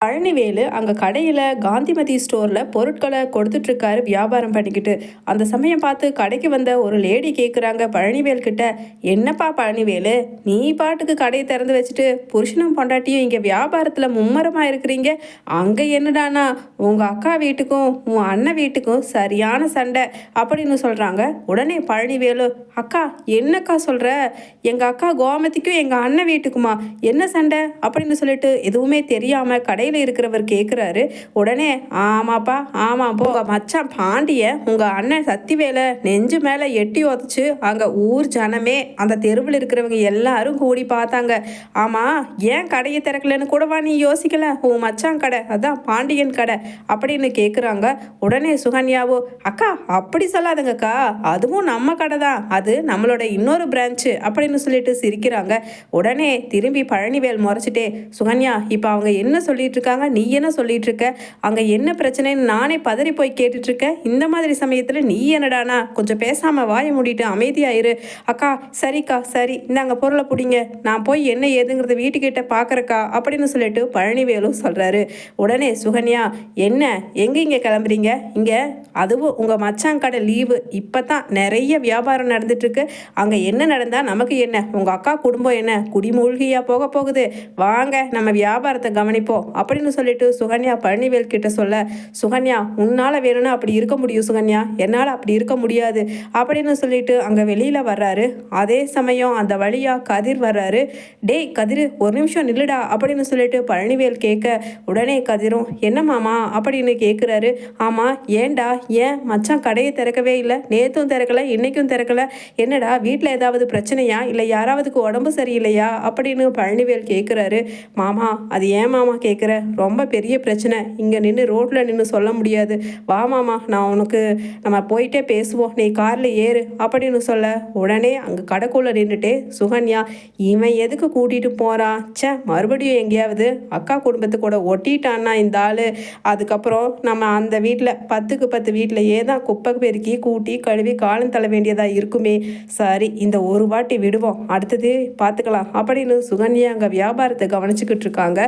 பழனிவேலு அங்கே கடையில் காந்திமதி ஸ்டோரில் பொருட்களை கொடுத்துட்ருக்காரு வியாபாரம் பண்ணிக்கிட்டு. அந்த சமயம் பார்த்து கடைக்கு வந்த ஒரு லேடி கேட்குறாங்க பழனிவேல் கிட்ட என்னப்பா பழனிவேலு நீ பாட்டுக்கு கடையை திறந்து வச்சுட்டு புருஷனும் பொண்டாட்டியும் இங்கே வியாபாரத்தில் மும்மரமாக இருக்கிறீங்க. அங்கே என்னடானா உங்கள் அக்கா வீட்டுக்கும் உன் அண்ணன் வீட்டுக்கும் சரியான சண்டை அப்படின்னு சொல்கிறாங்க உடனே பழனிவேலு அக்கா என்னக்கா சொல்கிற எங்கள் அக்கா கோமதிக்கும் எங்கள் அண்ணன் வீட்டுக்குமா என்ன சண்டை? அப்படின்னு சொல்லிட்டு எதுவுமே தெரியாமல் கடையில் இருக்கிறவர் கேட்குறாரு உடனே ஆமாப்பா ஆமாம் உங்கள் மச்சான் பாண்டிய உங்கள் அண்ணன் சத்திவேலை நெஞ்சு மேலே எட்டி உதச்சு அங்கே ஊர் ஜனமே அந்த தெருவில் இருக்கிறவங்க எல்லாரும் கூடி பார்த்தாங்க. ஆமாம் ஏன் கடையை திறக்கலன்னு கூடவா நீ யோசிக்கல? உன் மச்சான் கடை அதான் பாண்டியன் கடை அப்படின்னு கேட்குறாங்க உடனே சுகன்யாவோ அக்கா அப்படி சொல்லாதுங்கக்கா அதுவும் நம்ம கடை தான் அது நம்மளோட இன்னொரு பிரான்ச்சு அப்படின்னு சொல்லிட்டு சிரிக்கிறாங்க. உடனே திரும்பி பழனிவேல் முறைச்சிட்டே சுகன்யா இப்போ அவங்க என்ன சொல்லிட்டு இருக்காங்க நீ என்ன சொல்லிட்டு இருக்க அங்கே என்ன பிரச்சனைன்னு நானே பதறி போய் கேட்டுட்டு இருக்கேன் இந்த மாதிரி சமயத்தில் நீ என்னடானா? கொஞ்சம் பேசாம வாயை மூடிட்டு அமைதியாயிரு அக்கா சரிக்கா சரி. இந்தாங்க பொருளை பிடிங்க. நான் போய் என்ன ஏதுங்கிறத வீட்டுக்கிட்ட பார்க்குறக்கா அப்படின்னு சொல்லிட்டு பழனிவேலும் சொல்கிறாரு உடனே சுகன்யா என்ன? எங்கே இங்கே கிளம்புறீங்க? இங்கே அதுவும் உங்கள் மச்சான் கடை லீவு. இப்போ தான் நிறைய வியாபாரம் நடந்துட்டுருக்கு அங்கே என்ன நடந்தால் நமக்கு என்ன? உங்கள் அக்கா குடும்பம் என்ன? குடிமூழ்கியா போக போகுது. வாங்க நம்ம வியாபாரத்தை கவனிப்போம். அப்படின்னு சொல்லிட்டு சுகன்யா பழனிவேல் கிட்ட சொல்ல சுகன்யா உன்னால் வேணும்னா அப்படி இருக்க முடியும் சுகன்யா. என்னால் அப்படி இருக்க முடியாது. அப்படின்னு சொல்லிட்டு அங்கே வெளியில் வர்றாரு. அதே சமயம் அந்த வழியாக கதிர் வர்றாரு. டேய் கதிர் ஒரு நிமிஷம் நில்லுடா. அப்படின்னு சொல்லிட்டு பழனிவேல் கேட்க உடனே கதிரும் என்ன மாமா? அப்படின்னு கேட்குறாரு ஆமாம் ஏன்டா? ஏன்? மச்சான் கடையை திறக்கவே இல்லை. நேற்றும் திறக்கல இன்னைக்கும் திறக்கல. என்னடா வீட்டில் ஏதாவது பிரச்சனையா? இல்லை யாராவதுக்கு உடம்பு சரியில்லையா? அப்படின்னு பழனிவேல் கேட்குறாரு மாமா அது ஏன் மாமா? கேட்குற ரொம்ப பெரிய பிரச்சனை. இங்கே நின்று ரோட்டில் நின்று சொல்ல முடியாது. வா மாமா நான் உனக்கு நம்ம போயிட்டே பேசுவோம். நீ காரில் ஏறு அப்படின்னு சொல்ல உடனே அங்கே கடைக்குள்ளே நின்றுட்டே சுகன்யா இவன் எதுக்கு கூட்டிகிட்டு போகிறான் ச்சே மறுபடியும் எங்கேயாவது அக்கா குடும்பத்து கூட ஒட்டிட்டான்னா இந்த ஆள். அதுக்கப்புறம் நம்ம அந்த வீட்டில் பத்துக்கு பத்து வீட்டிலையே தான் குப்பை பெருக்கி கூட்டி கழுவி காலம் தள்ள வேண்டியதாக இருக்குமே. சரி இந்த ஒரு வாட்டி விடுவோம். அடுத்தது பார்த்துக்கலாம் அப்படின்னு சுகன்யா அங்கே வியாபாரத்தை கவனிச்சுக்கிட்டு இருக்காங்க.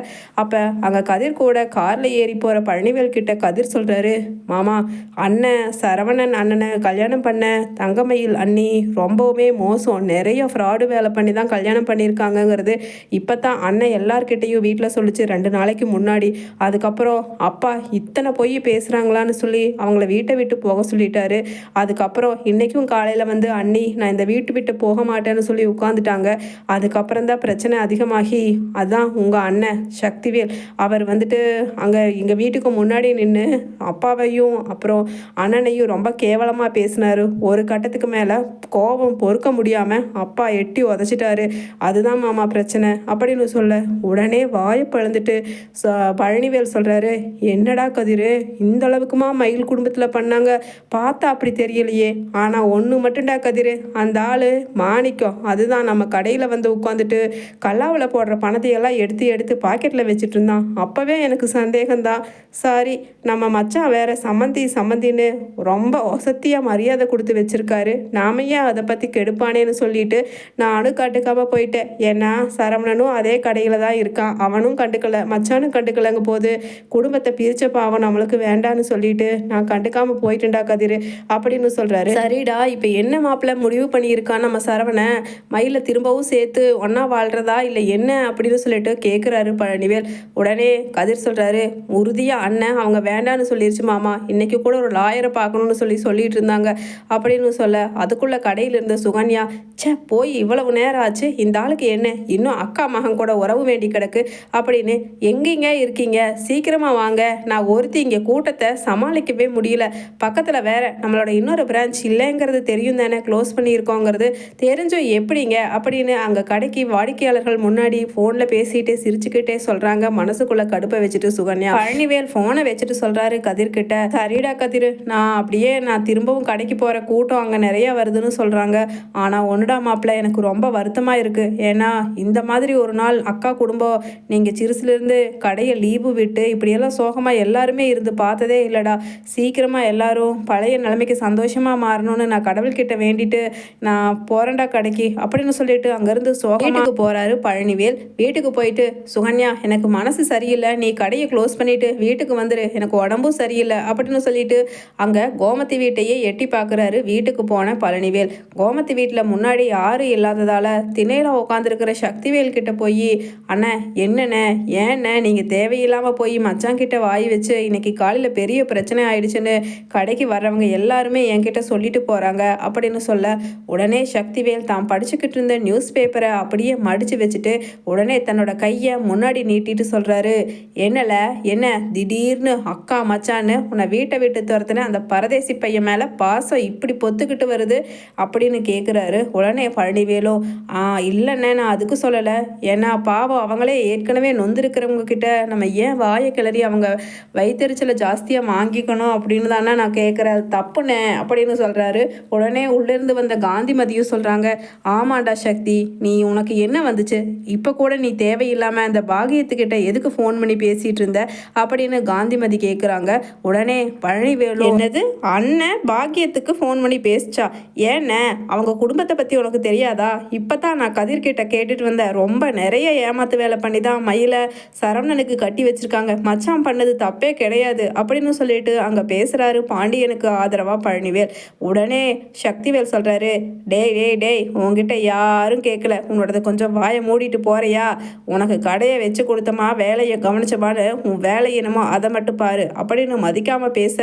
அப்போ அங்கே கதிர் கூட காரில் ஏறி போகிற பழனிவேல் கிட்ட கதிர் சொல்கிறாரு மாமா அண்ணன் சரவணன் அண்ணனை கல்யாணம் பண்ண தங்கமயில் அண்ணி ரொம்பவுமே மோசம். நிறைய ஃப்ராடு வேலை பண்ணி தான் கல்யாணம் பண்ணியிருக்காங்கங்கிறது இப்போ தான் அண்ணன் எல்லார்கிட்டேயும் வீட்டில் சொல்லிச்சு ரெண்டு நாளைக்கு முன்னாடி. அதுக்கப்புறம் அப்பா இத்தனை பொய் பேசுகிறாங்களான்னு சொல்லி அவங்கள வீட்டை விட்டு போக சொல்லிட்டாரு. அதுக்கப்புறம் இன்றைக்கும் காலையில் வந்து அண்ணி நான் இந்த வீட்டு விட்டு போக மாட்டேன்னு சொல்லி உட்காந்துட்டாங்க அதுக்கப்புறம் தான் பிரச்சனை அதிகமாகி அதான் உங்கள் அண்ணன் சக்திவேல் அவர் வந்துட்டு அங்கே எங்கள் வீட்டுக்கு முன்னாடி நின்று அப்பாவையும் அப்புறம் அண்ணனையும் ரொம்ப கேவலமாக பேசினாரு. ஒரு கட்டத்துக்கு மேலே கோபம் பொறுக்க முடியாமல் அப்பா எட்டி உதச்சிட்டாரு. அதுதான் மாமா பிரச்சனை அப்படின்னு சொல்ல உடனே வாயை பழந்துட்டு ச பழனிவேல் சொல்கிறாரு என்னடா கதிர் இந்த அளவுக்குமா மயில் குடும்பத்தில் பண்ணாங்க? பார்த்தா அப்படி தெரியலையே. ஆனால் ஒன்று மட்டும்டா கதிர் அந்த ஆள் மாணிக்கம். அதுதான் நம்ம கடையில் வந்து உட்காந்துட்டு கல்லாவில் போடுற பணத்தையெல்லாம் எடுத்து எடுத்து பாக்கெட்டில் வச்சுட்டு இருந்தான். அப்போவே எனக்கு சந்தேகம்தான் சாரி நம்ம மச்சான் வேற சம்மந்தி சம்மந்தின்னு ரொம்ப ஒசத்தியாக மரியாதை கொடுத்து வச்சிருக்காரு. நாம ஏன் அதை பற்றி கெடுப்பானேன்னு சொல்லிட்டு நானும் கண்டுக்காமல் போயிட்டேன். ஏன்னா சரவணனும் அதே கடையில் தான் இருக்கான். அவனும் கண்டுக்கலை மச்சானும் கண்டுக்கலைங்க போது குடும்பத்தை பிரித்த பாவம் நம்மளுக்கு வேண்டான்னு சொல்லிட்டு நான் கண்டுக்காமல் போயிட்டுண்டா கதிர் அப்படின்னு சொல்கிறாரு சரிடா இப்போ என்ன மாப்பிள்ள முடிவு பண்ணியிருக்கான் நம்ம சரவணன் மயில திரும்பவும் சேர்த்து ஒன்றா வாழ்கிறதா இல்லை என்ன அப்படின்னு சொல்லிட்டு கேட்குறாரு பழனிவேல். உடனே கதிர் சொல்கிறாரு உறுதியாக அண்ணன் அவங்க வேண்டான்னு சொல்லிருச்சு மாமா. இன்றைக்கி கூட ஒரு லாயரை பார்க்கணும்னு சொல்லி சொல்லிட்டு இருந்தாங்க. அப்படின்னு சொல்ல அதுக்குள்ளே கடையில் இருந்த சுகன்யா ச்சே போய் இவ்வளவு நேரம் ஆச்சு இந்த ஆளுக்கு என்ன? இன்னும் அக்கா மகன் கூட உறவு வேண்டி கிடக்கு. அப்படின்னு எங்கேங்க இருக்கீங்க? சீக்கிரமாக வாங்க. நான் ஒருத்தி இங்கே கூட்டத்தை சமாளிக்கவே முடியல. பக்கத்தில் வேற நம்மளோட இன்னொரு பிரான்ச் இல்லைங்கிறது தெரியும் தானே க்ளோஸ் பண்ணியிருக்கோங்கிறது. தெரிஞ்சோ எப்படிங்க? அப்படின்னு அங்கே கடைக்கு வாடிக்கையாளர்கள் முன்னாடி ஃபோனில் பேசிக்கிட்டே சிரிச்சுக்கிட்டே சொல்கிறாங்க மனசுக்குள்ள கடுப்பை வச்சுட்டு சுகன்யா பழனிவேல் ஃபோனை வச்சுட்டு சொல்கிறாரு கதிர்கிட்ட சரிடா கதிர் நான் அப்படியே நான் திரும்பவும் கடைக்கு போகிற கூட்டம் அங்கே நிறைய வருதுன்னு சொல்கிறாங்க ஆனால் ஒன்றுடா மாப்பிள்ள எனக்கு ரொம்ப வருத்தமாக இருக்குது ஏன்னா இந்த மாதிரி ஒரு நாள் அக்கா குடும்பம் நீங்கள் சிறுசுலேருந்து கடையை லீவு விட்டு இப்படியெல்லாம் சோகமாக எல்லாருமே இருந்து பார்த்ததே இல்லைடா. சீக்கிரமாக எல்லாரும் பழைய நிலைமைக்கு சந்தோஷமாக மாறணும்னு நான் கடவுள்கிட்ட வேண்டிட்டு நான் போகிறேன்டா கடைக்கு அப்படின்னு சொல்லிட்டு அங்கேருந்து சோகமாக போகிறாரு பழனிவேல். வீட்டுக்கு போயிட்டு சுகன்யா எனக்கு மனசு சரி சரியில்லை நீ கடையை க்ளோஸ் பண்ணிவிட்டு வீட்டுக்கு வந்துடு எனக்கு உடம்பும் சரியில்லை அப்படின்னு சொல்லிட்டு அங்கே கோமதி வீட்டையே எட்டி பார்க்குறாரு வீட்டுக்கு போன பழனிவேல். கோமதி வீட்டில் முன்னாடி யாரும் இல்லாததால் திணையில் உட்காந்துருக்கிற சக்திவேல் கிட்ட போய் அண்ணே என்னண்ணே ஏண்ணே நீங்கள் தேவையில்லாமல் போய் மச்சான் கிட்ட வாய் வச்சு இன்னைக்கு காலையில் பெரிய பிரச்சனை ஆயிடுச்சுன்னு கடைக்கு வர்றவங்க எல்லாருமே என்கிட்ட சொல்லிட்டு போகிறாங்க அப்படின்னு சொல்ல உடனே சக்திவேல் தான் படிச்சுக்கிட்டு இருந்த நியூஸ் பேப்பரை அப்படியே மடித்து வச்சுட்டு உடனே தன்னோட கையை முன்னாடி நீட்டிட்டு சொல்கிறாரு என்னல? என்ன? திடீர்னு அக்கா மச்சான்னு உன்னை வீட்டை விட்டு துரத்துன அந்த பரதேசி பையன் மேலே பாசம் இப்படி பொத்துக்கிட்டு வருது அப்படின்னு கேட்குறாரு உடனே பழனிவேலும் ஆ இல்லைண்ணே நான் அதுக்கு சொல்லலை. ஏன்னா பாவம் அவங்களே ஏற்கனவே நொந்திருக்கிறவங்க கிட்ட நம்ம ஏன் வாயை கிளறி அவங்க வயிற்றுச்சலை ஜாஸ்தியாக வாங்கிக்கணும் அப்படின்னு தானே நான் கேட்குறேன் தப்புண்ணே அப்படின்னு சொல்கிறாரு உடனே உள்ளேருந்து வந்த காந்திமதியும் சொல்கிறாங்க ஆமாண்டா சக்தி நீ உனக்கு என்ன வந்துச்சு? இப்போ கூட நீ தேவையில்லாமல் அந்த பாகியத்துக்கிட்ட எதுக்கு ஃபோன் பண்ணி பேசிகிட்டு இருந்த. அப்படின்னு காந்திமதி கேட்குறாங்க உடனே பழனிவேலு என்னது? அண்ணன் பாக்கியத்துக்கு ஃபோன் பண்ணி பேசிச்சா? ஏண்ணே அவங்க குடும்பத்தை பற்றி உனக்கு தெரியாதா? இப்போ தான் நான் கதிர்கிட்ட கேட்டுட்டு வந்தேன். ரொம்ப நிறைய ஏமாத்து வேலை பண்ணி தான் மயில சரவணனுக்கு கட்டி வச்சிருக்காங்க. மச்சான் பண்ணது தப்பே கிடையாது அப்படின்னு சொல்லிட்டு அங்கே பேசுகிறாரு பாண்டியனுக்கு ஆதரவாக பழனிவேல். உடனே சக்திவேல் சொல்கிறாரு டேய் டேய் டேய் உன்கிட்ட யாரும் கேட்கல உன்னோடது கொஞ்சம் வாயை மூடிட்டு போறியா? உனக்கு கடையை வச்சு கொடுத்தமா வேலையை கவனிச்சமான்னு உன் வேலை என்னமோ அதை மட்டும் பாரு அப்படின்னு மதிக்காம பேச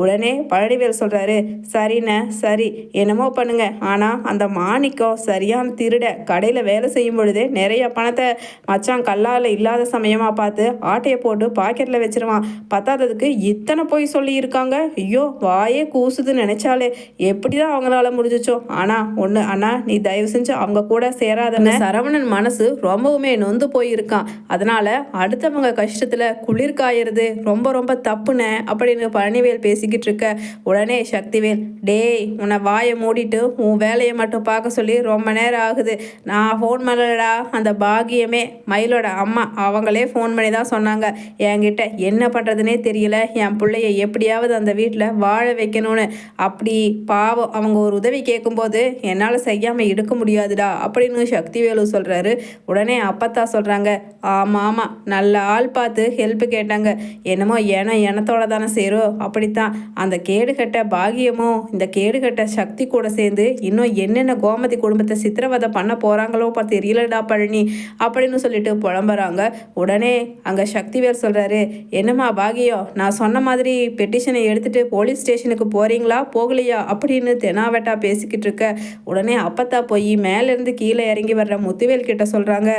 உடனே பழனிவேல் சொல்றாரு சரிண்ணே சரி என்னமோ பண்ணுங்க. ஆனா அந்த மாணிக்கம் சரியான திருட கடையில வேலை செய்யும் பொழுது நிறைய பணத்தை மச்சான் கல்லால இல்லாத சமயமா பார்த்து ஆட்டையை போட்டு பாக்கெட்ல வச்சிருவான். பத்தாததுக்கு இத்தனை போய் சொல்லி இருக்காங்க ஐயோ வாயே கூசுதுன்னு நினைச்சாலே எப்படிதான் அவங்களால முடிஞ்சிச்சோ. ஆனா ஒண்ணு அண்ணா நீ தயவு செஞ்சு அவங்க கூட சேராதன சரவணன் மனசு ரொம்பவுமே நொந்து போயிருக்கான். அதனால மற்றவங்க கஷ்டத்தில் குளிர் காயறது ரொம்ப ரொம்ப தப்புன அப்படின்னு பழனிவேல் பேசிக்கிட்டு இருக்க உடனே சக்திவேல் டேய் உன்னை வாயை மூடிட்டு உன் வேலையை மட்டும் பார்க்க சொல்லி ரொம்ப நேரம் ஆகுது. நான் ஃபோன் பண்ணலடா. அந்த பாகியமே மயிலோட அம்மா அவங்களே ஃபோன் பண்ணி தான் சொன்னாங்க. என்கிட்ட என்ன பண்ணுறதுனே தெரியல. என் பிள்ளைய எப்படியாவது அந்த வீட்டில் வாழ வைக்கணும்னு. அப்படி பாவம் அவங்க ஒரு உதவி கேட்கும்போது என்னால் செய்யாமல் இருக்க முடியாதுடா. அப்படின்னு சக்திவேலு சொல்கிறாரு உடனே அப்பத்தா சொல்கிறாங்க ஆமாம் ஆமாம் நல்லா ஆள் பார்த்து ஹெல்ப் கேட்டாங்க. என்னமோ ஏனோ எனத்தோட தானே சேரும் அப்படித்தான். அந்த கேடுகட்ட பாகியமும் இந்த கேடுகட்ட சக்தி கூட சேர்ந்து இன்னும் என்னென்ன கோமதி குடும்பத்தை சித்திரவதை பண்ண போகிறாங்களோ பார்த்து தெரியலடா பழனி அப்படின்னு சொல்லிட்டு புலம்புறாங்க. உடனே அங்கே சக்திவேல் சொல்கிறாரு என்னம்மா பாகியம் நான் சொன்ன மாதிரி பெட்டிஷனை எடுத்துகிட்டு போலீஸ் ஸ்டேஷனுக்கு போகிறீங்களா போகலையா? அப்படின்னு தெனாவெட்டா பேசிக்கிட்டு இருக்க. உடனே அப்பத்தா போய் மேலேருந்து கீழே இறங்கி வர்ற முத்துவேல் கிட்ட சொல்கிறாங்க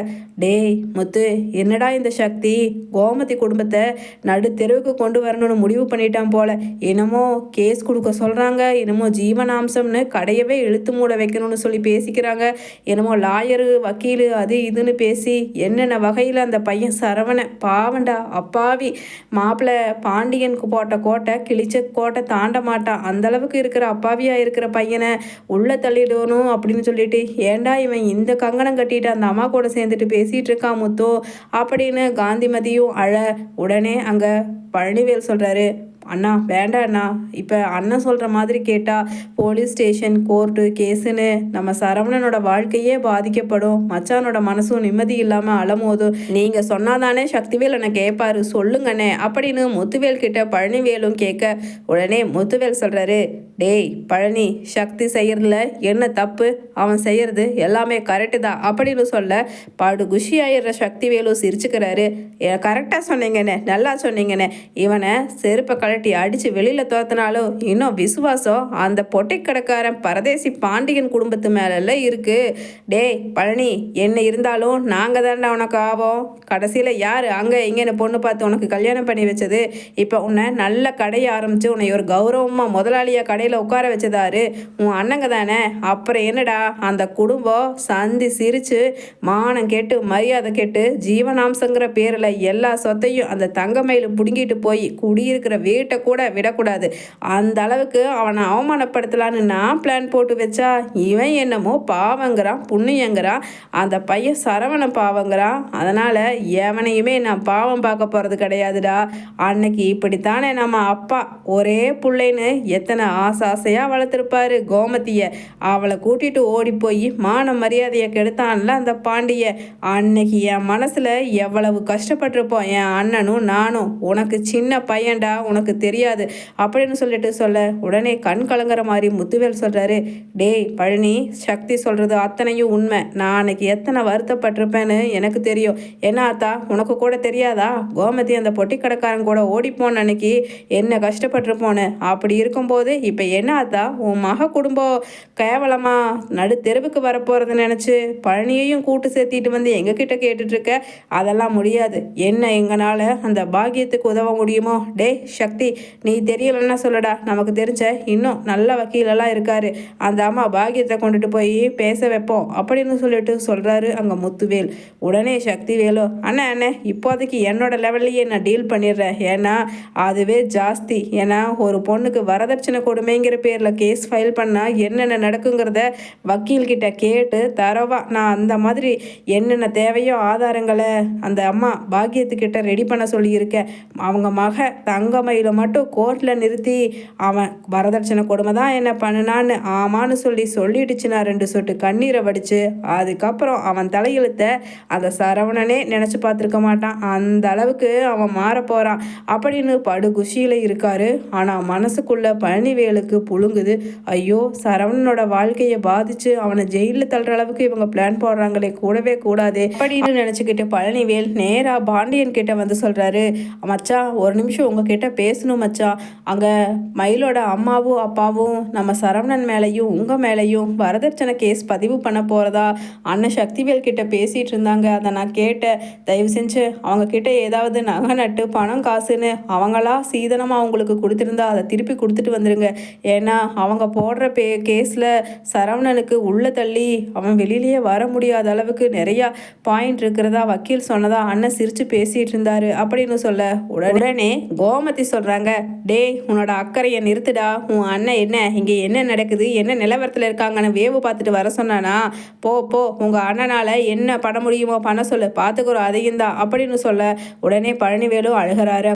டேய் முத்து என்னடா இந்த சக்தி? கோமதி குடும்பத்தை நடு தெருவுக்கு கொண்டு வரணும்னு முடிவு பண்ணிட்டான் போல. என்னமோ கேஸ் கொடுக்க சொல்கிறாங்க என்னமோ ஜீவனாம்சம்னு கடையவே இழுத்து மூட வைக்கணும்னு சொல்லி பேசிக்கிறாங்க. என்னமோ லாயரு வக்கீலு அது இதுன்னு பேசி என்னென்ன வகையில் அந்த பையன் சரவண பாவண்டா அப்பாவி மாப்பிள்ளை பாண்டியனுக்கு போட்ட கோட்டை கிழிச்ச கோட்டை தாண்ட மாட்டான். அந்த அளவுக்கு இருக்கிற அப்பாவியாக இருக்கிற பையனை உள்ள தள்ளிடணும் அப்படின்னு சொல்லிட்டு ஏன்டா இவன் இந்த கங்கணம் கட்டிட்டு அந்த அம்மா கூட சேர்ந்துட்டு பேசிகிட்டு இருக்கான் முத்தோ? அப்படின்னு காந்திமதியும் அழ உடனே அங்கே பழனிவேல் சொல்கிறாரு அண்ணா வேண்டாம் அண்ணா. இப்போ அண்ணன் சொல்கிற மாதிரி கேட்டால் போலீஸ் ஸ்டேஷன் கோர்ட்டு கேஸுன்னு நம்ம சரவணனோட வாழ்க்கையே பாதிக்கப்படும். மச்சானோட மனசும் நிம்மதி இல்லாமல் அலமோதும். நீங்கள் சொன்னாதானே சக்திவேல் என்னை கேட்பாரு சொல்லுங்கண்ணே. அப்படின்னு முத்துவேல் கிட்ட பழனிவேலும் கேட்க உடனே முத்துவேல் சொல்கிறாரு டேய் பழனி சக்தி செய்யறதுல என்ன தப்பு? அவன் செய்யறது எல்லாமே கரெக்டு தான் அப்படின்னு சொல்ல பாடு குஷி ஆயிடுற சக்தி வேலு சிரிச்சுக்கிறாரு. கரெக்டாக சொன்னீங்கண்ணே நல்லா சொன்னீங்கண்ணே. இவனை செருப்பை கழட்டி அடித்து வெளியில் துரத்தினாலும் இன்னும் விசுவாசம் அந்த பொட்டை கடைக்காரன் பரதேசி பாண்டியன் குடும்பத்து மேலே இருக்கு. டேய் பழனி என்ன இருந்தாலும் நாங்கள் தாண்டா உனக்கு ஆவோம் கடைசியில் யார் அங்கே இங்கேன்னு பொண்ணு பார்த்து உனக்கு கல்யாணம் பண்ணி வச்சது? இப்போ உன்னை நல்ல கடையை ஆரம்பித்து உன்னை ஒரு கௌரவமாக முதலாளியாக கடை கடையில் உட்கார வச்சதாரு. உன் அண்ணங்க தானே? அப்புறம் என்னடா? அந்த குடும்பம் சந்தி சிரித்து மானம் கேட்டு மரியாதை கேட்டு ஜீவனாம்சங்கிற பேரில் எல்லா சொத்தையும் அந்த தங்கமயில் பிடுங்கிட்டு போய் குடியிருக்கிற வீட்டை கூட விடக்கூடாது. அந்த அளவுக்கு அவனை அவமானப்படுத்தலான்னு நான் பிளான் போட்டு வச்சா இவன் என்னமோ பாவங்கிறான் புண்ணியங்கிறான் அந்த பையன் சரவண பாவங்கிறான். அதனால் எவனையுமே நான் பாவம் பார்க்க போகிறது கிடையாதுடா. அன்னைக்கு இப்படித்தானே நம்ம அப்பா ஒரே பிள்ளைன்னு எத்தனை ஆசை ஆசையாக வளர்த்துருப்பாரு. கோமதியை அவளை கூட்டிட்டு ஓடி போய் மான மரியாதையை கெடுத்தான்ல அந்த பாண்டிய. அன்னைக்கு என் மனசில் எவ்வளவு கஷ்டப்பட்டிருப்போம் என் அண்ணனும் நானும். உனக்கு சின்ன பையன்டா உனக்கு தெரியாது. அப்படின்னு சொல்லிட்டு சொல்ல உடனே கண் கலங்குற மாதிரி முத்துவேல் சொல்கிறாரு டேய் பழனி சக்தி சொல்கிறது அத்தனையும் உண்மை. நான் அன்னைக்கு எத்தனை வருத்தப்பட்டிருப்பேன்னு எனக்கு தெரியும். என்ன ஆத்தா உனக்கு கூட தெரியாதா? கோமதி அந்த பொட்டி கடைக்காரன் கூட ஓடிப்போன அன்னைக்கு என்ன கஷ்டப்பட்டிருப்போன்னு? அப்படி இருக்கும்போது இப்போ என்ன என்னாதா உன் மக குடும்பம் கேவலமா நடு தெருவுக்கு வரப்போகிறத நினச்சி பழனியையும் கூட்டு சேர்த்திட்டு வந்து எங்ககிட்ட கேட்டுட்டு இருக்க அதெல்லாம் முடியாது. என்ன எங்களால் அந்த பாக்கியத்துக்கு உதவ முடியுமோ? டேய் சக்தி நீ தெரியலன்னா சொல்லடா. நமக்கு தெரிஞ்ச இன்னும் நல்ல வக்கீலெல்லாம் இருக்காரு. அந்த அம்மா பாக்கியத்தை கொண்டுட்டு போய் பேச வைப்போம் அப்படின்னு சொல்லிட்டு சொல்கிறாரு அங்கே முத்துவேல். உடனே சக்தி வேலு அண்ணே அண்ணே இப்போதைக்கு என்னோட லெவல்லையே நான் டீல் பண்ணிடுறேன். ஏன்னா அதுவே ஜாஸ்தி. ஏன்னா ஒரு பொண்ணுக்கு வரதட்சணை கொடுமை கொடுமைங்கிற பேரில் கேஸ் ஃபைல் பண்ணால் என்னென்ன நடக்குங்கிறத வக்கீல்கிட்ட கேட்டு தரவா நான் அந்த மாதிரி என்னென்ன தேவையோ ஆதாரங்களை அந்த அம்மா பாக்கியத்துக்கிட்ட ரெடி பண்ண சொல்லியிருக்கேன் அவங்க மக தங்கமயில மட்டும் கோர்ட்டில் நிறுத்தி அவன் வரதட்சணை கொடுமை தான் என்ன பண்ணுனான்னு ஆமான்னு சொல்லி சொல்லிடுச்சு நான் ரெண்டு சொட்டு கண்ணீரை வடிச்சு அதுக்கப்புறம் அவன் தலையெழுத்த அந்த சரவணனே நினச்சி பார்த்துருக்க மாட்டான். அந்த அளவுக்கு அவன் மாற போகிறான் அப்படின்னு படுகுஷியில் இருக்காரு. ஆனால் மனசுக்குள்ள பழனிவேலுக்கு புழுங்குது. ஐயோ சரவணனோட வாழ்க்கையை பாதிச்சு அவனை ஜெயிலில் தள்ளுற அளவுக்கு இவங்க பிளான் போடுறாங்களே கூடவே கூடாது. அப்படின்னு நினச்சிக்கிட்டு பழனிவேல் நேராக பாண்டியன் கிட்ட வந்து சொல்கிறாரு மச்சா ஒரு நிமிஷம் உங்ககிட்ட பேசணும் மச்சா. அங்கே மயிலோட அம்மாவும் அப்பாவும் நம்ம சரவணன் மேலேயும் உங்கள் மேலேயும் வரதட்சணை கேஸ் பதிவு பண்ண போகிறதா அண்ணன் சக்திவேல் கிட்ட பேசிகிட்டு இருந்தாங்க. அதை நான் கேட்டேன். தயவு செஞ்சு அவங்க கிட்ட ஏதாவது நகை நட்டு பணம் காசுன்னு அவங்களா சீதனமாக அவங்களுக்கு கொடுத்துருந்தா அதை திருப்பி கொடுத்துட்டு வந்துடுங்க ஏன்னா அவங்க போடுற பே கேஸில் சரவணனுக்கு உள்ளே தள்ளி அவன் வெளியிலேயே வர முடியாத அளவுக்கு நிறையா பாயிண்ட் இருக்கிறதா வக்கீல் சொன்னதா அண்ணன் சிரித்து பேசிகிட்டு இருந்தாரு. அப்படின்னு சொல்ல உடனே கோமதி சொல்கிறாங்க டேய் உன்னோட அக்கறையை நிறுத்துடா. உன் அண்ணன் என்ன? இங்கே என்ன நடக்குது? என்ன நிலவரத்தில் இருக்காங்கன்னு வேவு பார்த்துட்டு வர சொன்னானா? போ போ. உங்கள் அண்ணனால் என்ன பண்ண முடியுமோ பண்ண சொல்லு. பார்த்துக்கிறோம் அதையும் தான். அப்படின்னு சொல்ல உடனே பழனிவேலும் அழுகிறாரு.